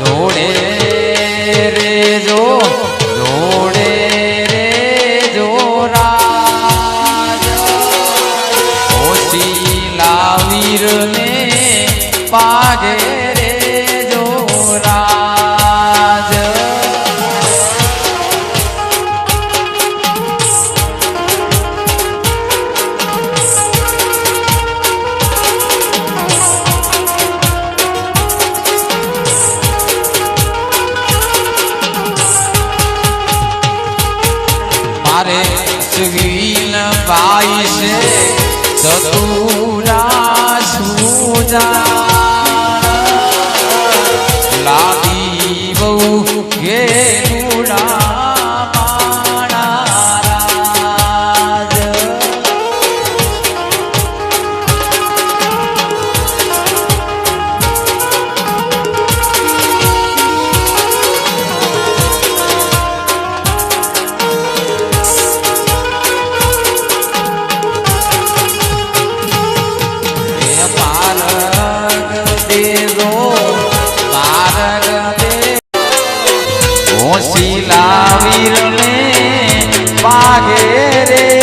જોડે રે જો જોડે રે જો રાજ. ઓછી લાવીર ને પાગે. મારે સુગીલ ભાઈ છે ચતુરા સુજા લાગી બહુ ઘેરુડા હોશી લાવીર ને પાગે રે